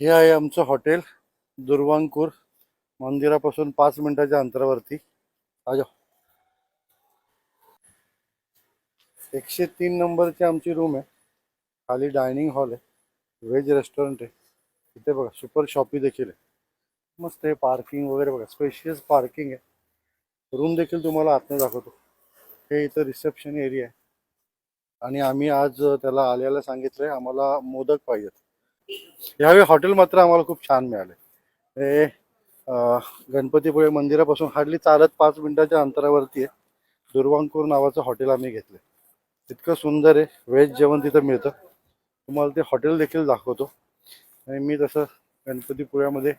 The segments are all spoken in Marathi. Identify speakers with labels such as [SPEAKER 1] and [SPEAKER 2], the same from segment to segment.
[SPEAKER 1] हे आहे आमचं हॉटेल दुर्वांकूर. मंदिरापासून पाच मिनिटाच्या अंतरावरती. आजा एकशे तीन नंबरची आमची रूम आहे. खाली डायनिंग हॉल आहे. व्हेज रेस्टॉरंट आहे. इथे बघा सुपर शॉपी देखील आहे. मस्त आहे पार्किंग वगैरे बघा. स्पेशियस पार्किंग आहे. रूम देखील तुम्हाला आतनं दाखवतो. हे इथं रिसेप्शन एरिया आहे. आणि आम्ही आज त्याला आल्याला सांगितलं आहे आम्हाला मोदक पाहिजेत. यावेळी हॉटेल मात्र आम्हाला खूप छान मिळाले. हे गणपतीपुळे मंदिरापासून हार्डली चालत पाच मिनिटाच्या अंतरावरती आहे. दुर्वांकूर नावाचं हॉटेल आम्ही घेतलं इतकं सुंदर आहे. व्हेज जेवण तिथं मिळतं. तुम्हाला ते हॉटेल देखील दाखवतो. आणि मी तसं गणपतीपुळ्यामध्ये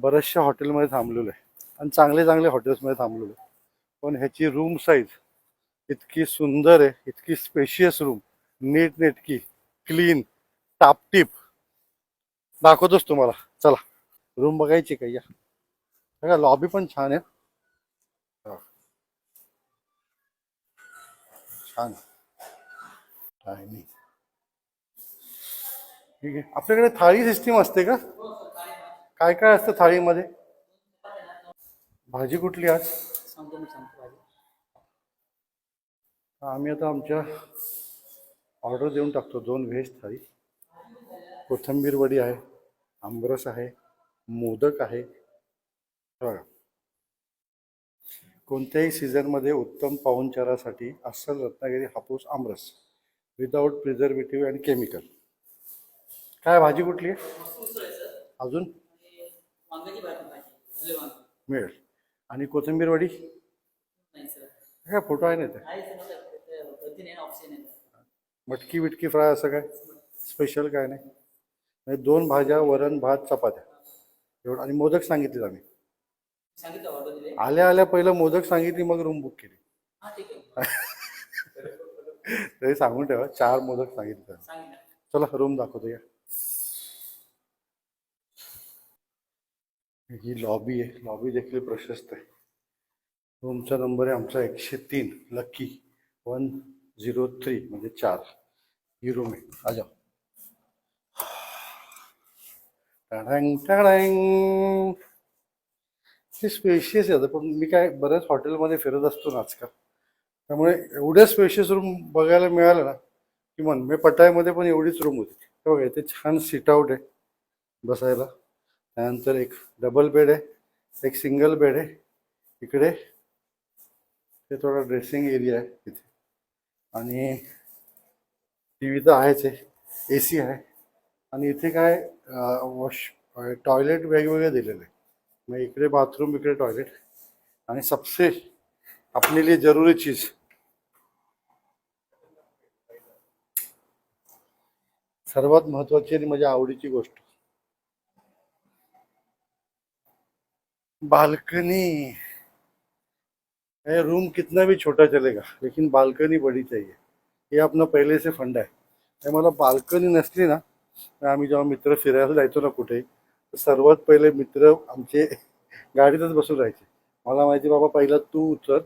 [SPEAKER 1] बऱ्याचशा हॉटेलमध्ये थांबलेलो आहे. आणि चांगले चांगले हॉटेल्समध्ये थांबलेलो आहे. पण ह्याची रूम साईज इतकी सुंदर आहे. इतकी स्पेशियस रूम. नीट नेटकी क्लीन टापटीप. दाखवतोच तुम्हाला. चला. रूम बघायची का? या. बघा लॉबी पण छान आहे. छान. डायनिंग ठीक आहे. आपल्याकडे थाळी सिस्टीम असते का? काय काय असतं थाळीमध्ये? भाजी कुठली आज? आम्ही आता आमच्या ऑर्डर देऊन टाकतो. दोन व्हेज थाळी. कोथिंबीर वडी आहे. आमरस आहे मोदक आहे. बघा. कोणत्याही सीझनमध्ये उत्तम पाहुणचारासाठी अस्सल रत्नागिरी हापूस aamras without preservative and chemical काय भाजी कुठली अजून? मिळेल. आणि कोथिंबीर वडी? काय फोटो आहे ना ते मटकी विटकी फ्राय असं काय? स्पेशल काय नाही? म्हणजे दोन भाज्या वरण भात चपात्या. एवढं. आणि मोदक सांगितले आम्ही आल्या आल्या पहिलं मोदक सांगितली मग रूम बुक केली.
[SPEAKER 2] हा
[SPEAKER 1] तरी सांगून ठेवा चार मोदक सांगितले. चला रूम दाखवतो या. ही लॉबी आहे. लॉबी देखील प्रशस्त आहे. रूमचा नंबर आहे आमचा एकशे तीन. लक्की वन झिरो थ्री म्हणजे चार. ही रूम आहे. आजा टाडांग टाडांग हे स्पेशियस आहे. आता पण मी काय बऱ्याच हॉटेलमध्ये फिरत असतो ना आजकाल. त्यामुळे एवढ्या स्पेशियस रूम बघायला मिळालं ना की मन मी पटायमध्ये पण एवढीच रूम होती. हे बघा इथे छान सीट आउट आहे बसायला. त्यानंतर एक डबल बेड आहे एक सिंगल बेड आहे. इकडे ते थोडा ड्रेसिंग एरिया आहे तिथे आणि टी व्ही तर आहेच आहे. ए सी आहे. आणि इथे काय वॉश टॉयलेट वेगवेगळे दिलेले. मग इकडे बाथरूम इकडे टॉयलेट. आणि सबसे अपने लिए जरूरी चीज. सर्वात महत्वाची आणि माझ्या आवडीची गोष्ट. बालकनी. रूम कितना भी छोटा चलेगा लेकिन बालकनी बड़ी चाहिए. ये अपना पहले से फंड आहे. ते मला बाल्कनी नसली ना आम्ही जेव्हा मित्र फिरायला जायचो ना कुठे सर्वात पहिले मित्र आमचे गाडीतच बसून राहायचे. मला माहिती बाबा पहिला तू उतर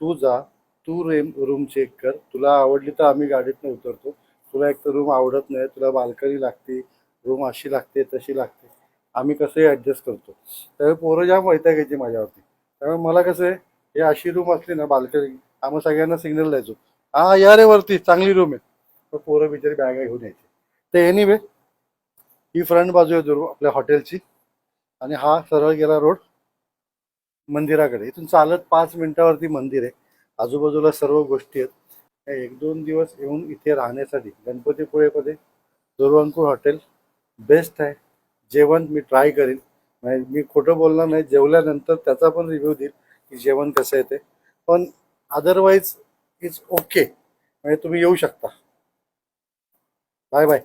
[SPEAKER 1] तू जा तू रेम रूम चेक कर. तुला आवडली तर आम्ही गाडीतनं उतरतो. तुला एक तर रूम आवडत नाही तुला बाल्कनी लागते रूम अशी लागते तशी लागते. आम्ही कसंही ॲडजस्ट करतो. त्यावेळी पोरं जाम वैतागायची माझ्यावरती. त्यामुळे मला कसं आहे हे अशी रूम असली ना बाल्कनी आम्ही सगळ्यांना सिग्नल द्यायचो. हा या रे वरती चांगली रूम आहे. तर पोरं बिचारी बॅगा घेऊन यायची. तर एनिवे ही फ्रंट बाजू आहे दुर्ग आपल्या हॉटेलची आणि हा सरळ गेला रोड मंदिराकडे. इथून चालत पाच मिनिटावरती मंदिर आहे. आजूबाजूला सर्व गोष्टी आहेत. एक दोन दिवस येऊन इथे राहण्यासाठी गणपतीपुळेमध्ये दुर्वांकूर हॉटेल बेस्ट आहे. जेवण मी ट्राय करीन. म्हणजे मी खोटं बोलणार नाही. जेवल्यानंतर त्याचा पण रिव्ह्यू देईल की जेवण कसं येते पण अदरवाईज इट्स ओके म्हणजे तुम्ही येऊ शकता. Bye bye